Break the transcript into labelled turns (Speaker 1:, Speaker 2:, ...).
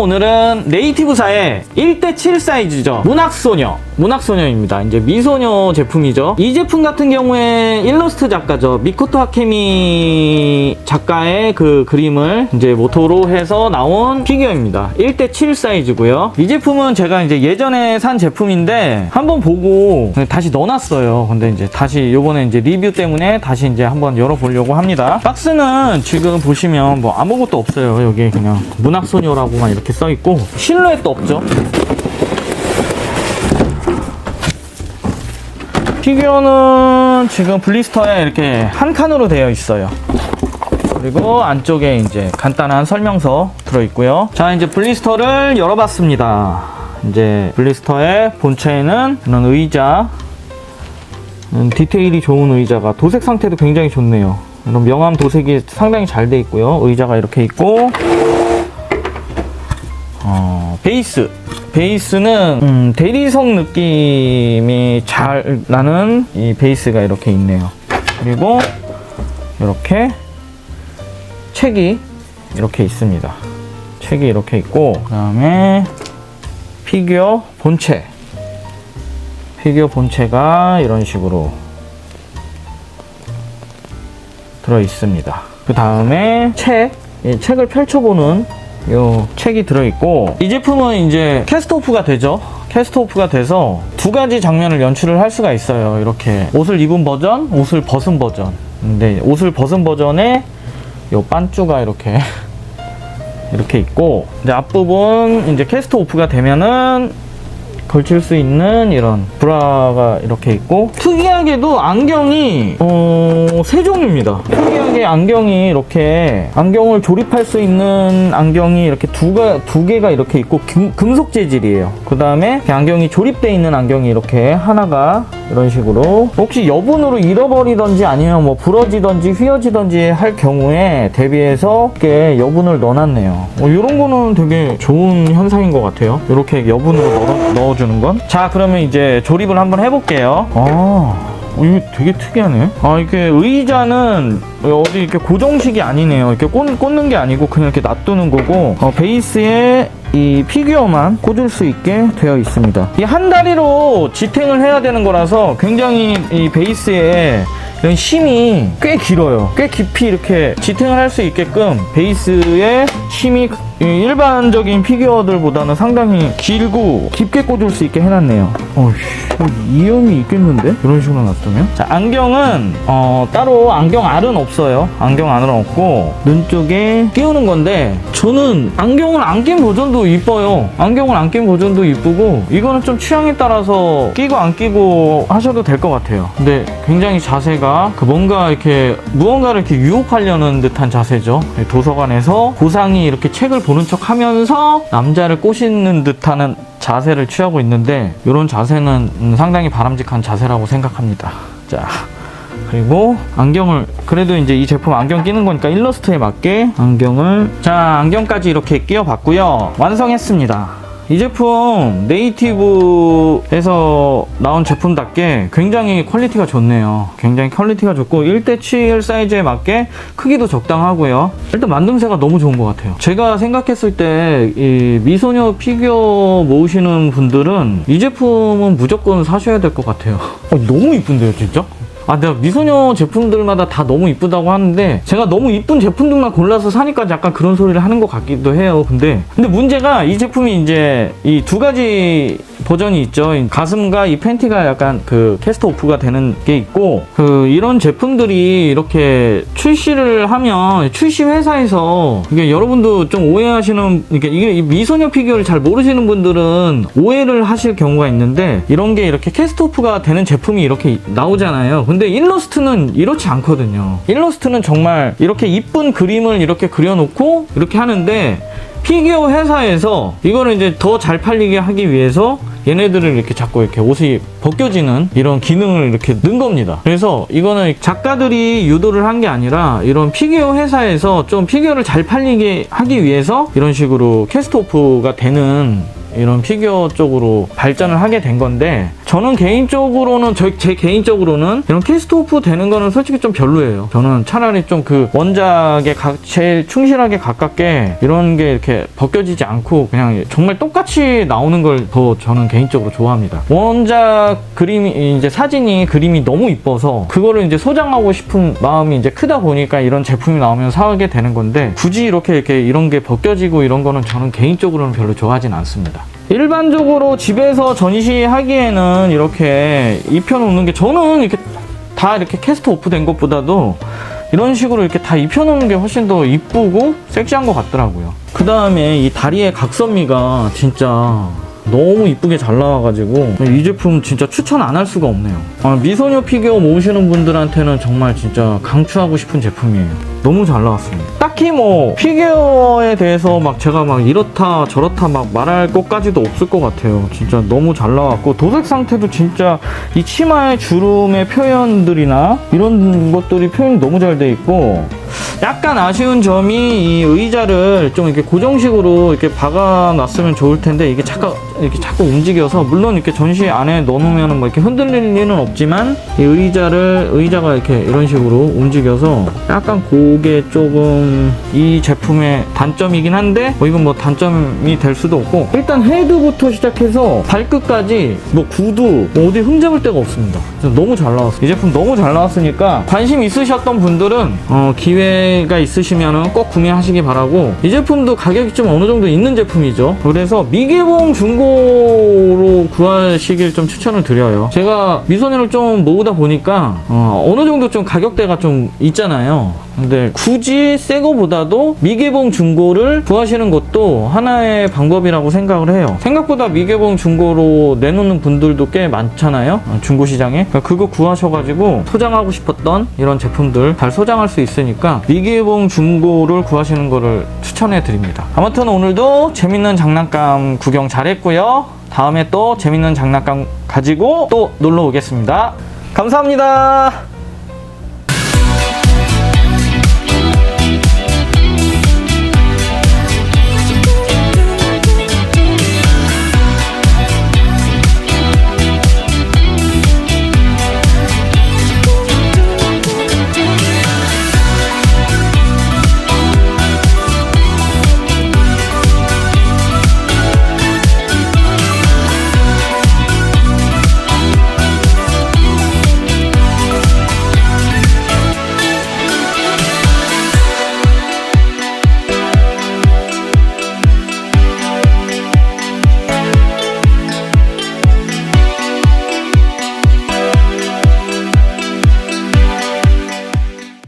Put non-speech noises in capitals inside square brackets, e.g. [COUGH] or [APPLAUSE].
Speaker 1: 오늘은 네이티브사의 1대7 사이즈죠. 문학소녀. 문학소녀입니다. 이제 미소녀 제품이죠. 이 제품 같은 경우에 일러스트 작가죠. 미코토 하케미 작가의 그 그림을 이제 모토로 해서 나온 피규어입니다. 1대7 사이즈고요. 이 제품은 제가 이제 예전에 산 제품인데 한번 보고 다시 넣어놨어요. 근데 이제 다시 요번에 이제 리뷰 때문에 다시 이제 한번 열어보려고 합니다. 박스는 지금 보시면 뭐 아무것도 없어요. 여기 그냥 문학소녀라고만 이렇게 써있고 실루엣도 없죠. 피규어는 지금 블리스터에 이렇게 한 칸으로 되어 있어요. 그리고 안쪽에 이제 간단한 설명서 들어있고요. 자, 이제 블리스터를 열어봤습니다. 이제 블리스터의 본체에는 이런 의자, 음, 디테일이 좋은 의자가 도색 상태도 굉장히 좋네요. 이런 명암 도색이 상당히 잘 돼 있고요. 의자가 이렇게 있고, 어, 베이스. 베이스는 음, 대리석 느낌이 잘 나는 이 베이스가 이렇게 있네요. 그리고 이렇게 책이 이렇게 있습니다. 책이 이렇게 있고 그다음에 피규어 본체. 피규어 본체가 이런 식으로 들어 있습니다. 그 다음에 책, 이 책을 펼쳐보는 요 책이 들어있고 이 제품은 이제 캐스트오프가 되죠? 캐스트오프가 돼서 두 가지 장면을 연출을 할 수가 있어요. 이렇게 옷을 입은 버전 옷을 벗은 버전. 근데 옷을 벗은 버전에 요 반쭈가 이렇게 [LAUGHS] 이렇게 있고 이제 앞부분 이제 캐스트 오프가 되면은 걸칠 수 있는 이런 브라가 이렇게 있고 특이하게도 안경이 어, 세 종입니다. 특이하게 안경이 이렇게 안경을 조립할 수 있는 안경이 이렇게 두가, 두 개가 이렇게 있고 금, 금속 재질이에요. 그 다음에 안경이 조립되어 있는 안경이 이렇게 하나가 이런 식으로. 혹시 여분으로 잃어버리던지 아니면 뭐 부러지던지 휘어지던지 할 경우에 대비해서 이렇게 여분을 넣어놨네요. 어, 이런 거는 되게 좋은 현상인 것 같아요. 이렇게 여분으로 넣어, 넣어 주는 건 자 그러면 이제 조립을 한번 해볼게요 아 어, 이거 되게 특이하네. 아, 이렇게 의자는 어디 이렇게 고정식이 아니네요. 이렇게 꽂, 꽂는 게 아니고 그냥 이렇게 놔두는 거고, 어, 베이스에 이 피규어만 꽂을 수 있게 되어 있습니다. 이 한 다리로 지탱을 해야 되는 거라서 굉장히 이 베이스에 이런 힘이 꽤 길어요. 꽤 깊이 이렇게 지탱을 할 수 있게끔 베이스에 힘이 이 일반적인 피규어들보다는 상당히 길고 깊게 꽂을 수 있게 해놨네요. 어휴, 이염이 있겠는데? 이런 식으로 놔두면? 자, 안경은, 어, 따로 안경 알은 없어요. 안경 알은 없고, 눈 쪽에 끼우는 건데, 저는 안경을 안 낀 버전도 이뻐요. 안경을 안 낀 버전도 이쁘고, 이거는 좀 취향에 따라서 끼고 안 끼고 하셔도 될 것 같아요. 근데 굉장히 자세가 그 뭔가 이렇게, 무언가를 이렇게 유혹하려는 듯한 자세죠. 도서관에서 고상이 이렇게 책을 보는 척 하면서 남자를 꼬시는 듯하는 자세를 취하고 있는데 이런 자세는 음, 상당히 바람직한 자세라고 생각합니다. 자. 그리고 안경을 그래도 이제 이 제품 안경 끼는 거니까 일러스트에 맞게 안경을 자 안경까지 이렇게 끼워 봤고요 완성했습니다 이 제품 네이티브에서 나온 제품답게 굉장히 퀄리티가 좋네요. 굉장히 퀄리티가 좋고 1대7 사이즈에 맞게 크기도 적당하고요. 일단 만듦새가 너무 좋은 것 같아요. 제가 생각했을 때 이 미소녀 피규어 모으시는 분들은 이 제품은 무조건 사셔야 될 것 같아요. 어, 너무 이쁜데요, 진짜? 아, 내가 미소녀 제품들마다 다 너무 이쁘다고 하는데 제가 너무 이쁜 제품들만 골라서 사니까 약간 그런 소리를 하는 것 같기도 해요. 근데 근데 문제가 이 제품이 이제 이 두 가지 버전이 있죠. 이 가슴과 이 팬티가 약간 그 캐스트 오프가 되는 게 있고 그 이런 제품들이 이렇게 출시를 하면 출시 회사에서 이게 여러분도 좀 오해하시는 이게 미소녀 피규어를 잘 모르시는 분들은 오해를 하실 경우가 있는데 이런 게 이렇게 캐스트 오프가 되는 제품이 이렇게 나오잖아요. 근데 일러스트는 이렇지 않거든요. 일러스트는 정말 이렇게 이쁜 그림을 이렇게 그려놓고 이렇게 하는데 피규어 회사에서 이거를 이제 더 잘 팔리게 하기 위해서 얘네들을 이렇게 자꾸 이렇게 옷이 벗겨지는 이런 기능을 이렇게 넣은 겁니다. 그래서 이거는 작가들이 유도를 한 게 아니라 이런 피규어 회사에서 좀 피규어를 잘 팔리게 하기 위해서 이런 식으로 캐스트 오프가 되는 이런 피규어 쪽으로 발전을 하게 된 건데 저는 개인적으로는 저, 제 개인적으로는 이런 캐스트오프 되는 거는 솔직히 좀 별로예요. 저는 차라리 좀 그 원작에 가- 제일 충실하게 가깝게 이런 게 이렇게 벗겨지지 않고 그냥 정말 똑같이 나오는 걸 더 저는 개인적으로 좋아합니다. 원작 그림이 이제 사진이 그림이 너무 이뻐서 그거를 이제 소장하고 싶은 마음이 이제 크다 보니까 이런 제품이 나오면 사게 되는 건데 굳이 이렇게 이렇게 이런 게 벗겨지고 이런 거는 저는 개인적으로는 별로 좋아하진 않습니다. 일반적으로 집에서 전시하기에는 이렇게 입혀놓는 게 저는 이렇게 다 이렇게 캐스트 오프 된 것보다도 이런 식으로 이렇게 다 입혀놓는 게 훨씬 더 이쁘고 섹시한 것 같더라고요. 그 다음에 이 다리의 각선미가 진짜 너무 이쁘게 잘 나와가지고 이 제품 진짜 추천 안 할 수가 없네요. 아, 미소녀 피규어 모으시는 분들한테는 정말 진짜 강추하고 싶은 제품이에요. 너무 잘 나왔습니다. 딱히 뭐 피규어에 대해서 막 제가 막 이렇다 저렇다 막 말할 것까지도 없을 것 같아요. 진짜 너무 잘 나왔고 도색 상태도 진짜 이 치마의 주름의 표현들이나 이런 것들이 표현이 너무 잘 돼 있고 약간 아쉬운 점이 이 의자를 좀 이렇게 고정식으로 이렇게 박아놨으면 좋을 텐데 이게 자꾸 이렇게 자꾸 움직여서 물론 이렇게 전시 안에 넣어놓으면 뭐 이렇게 흔들릴 리는 없지만 이 의자를 의자가 이렇게 이런 식으로 움직여서 약간 그게 조금 이 제품의 단점이긴 한데 뭐 이건 뭐 단점이 될 수도 없고 일단 헤드부터 시작해서 발끝까지 뭐 구두 뭐 어디 흠잡을 데가 없습니다. 너무 잘 나왔어요. 이 제품 너무 잘 나왔으니까 관심 있으셨던 분들은 어, 기회 가 있으시면 꼭 구매하시기 바라고 이 제품도 가격이 좀 어느 정도 있는 제품이죠. 그래서 미개봉 중고로 구하시길 좀 추천을 드려요. 제가 미소년을 좀 모으다 보니까 어, 어느 정도 좀 가격대가 좀 있잖아요. 근데 굳이 새 거보다도 미개봉 중고를 구하시는 것도 하나의 방법이라고 생각을 해요. 생각보다 미개봉 중고로 내놓는 분들도 꽤 많잖아요. 어, 중고 시장에. 그러니까 그거 구하셔가지고 소장하고 싶었던 이런 제품들 잘 소장할 수 있으니까 미개봉 중고를 구하시는 거를 추천해 드립니다. 아무튼 오늘도 재밌는 장난감 구경 잘했고요. 다음에 또 재밌는 장난감 가지고 또 놀러 오겠습니다. 감사합니다.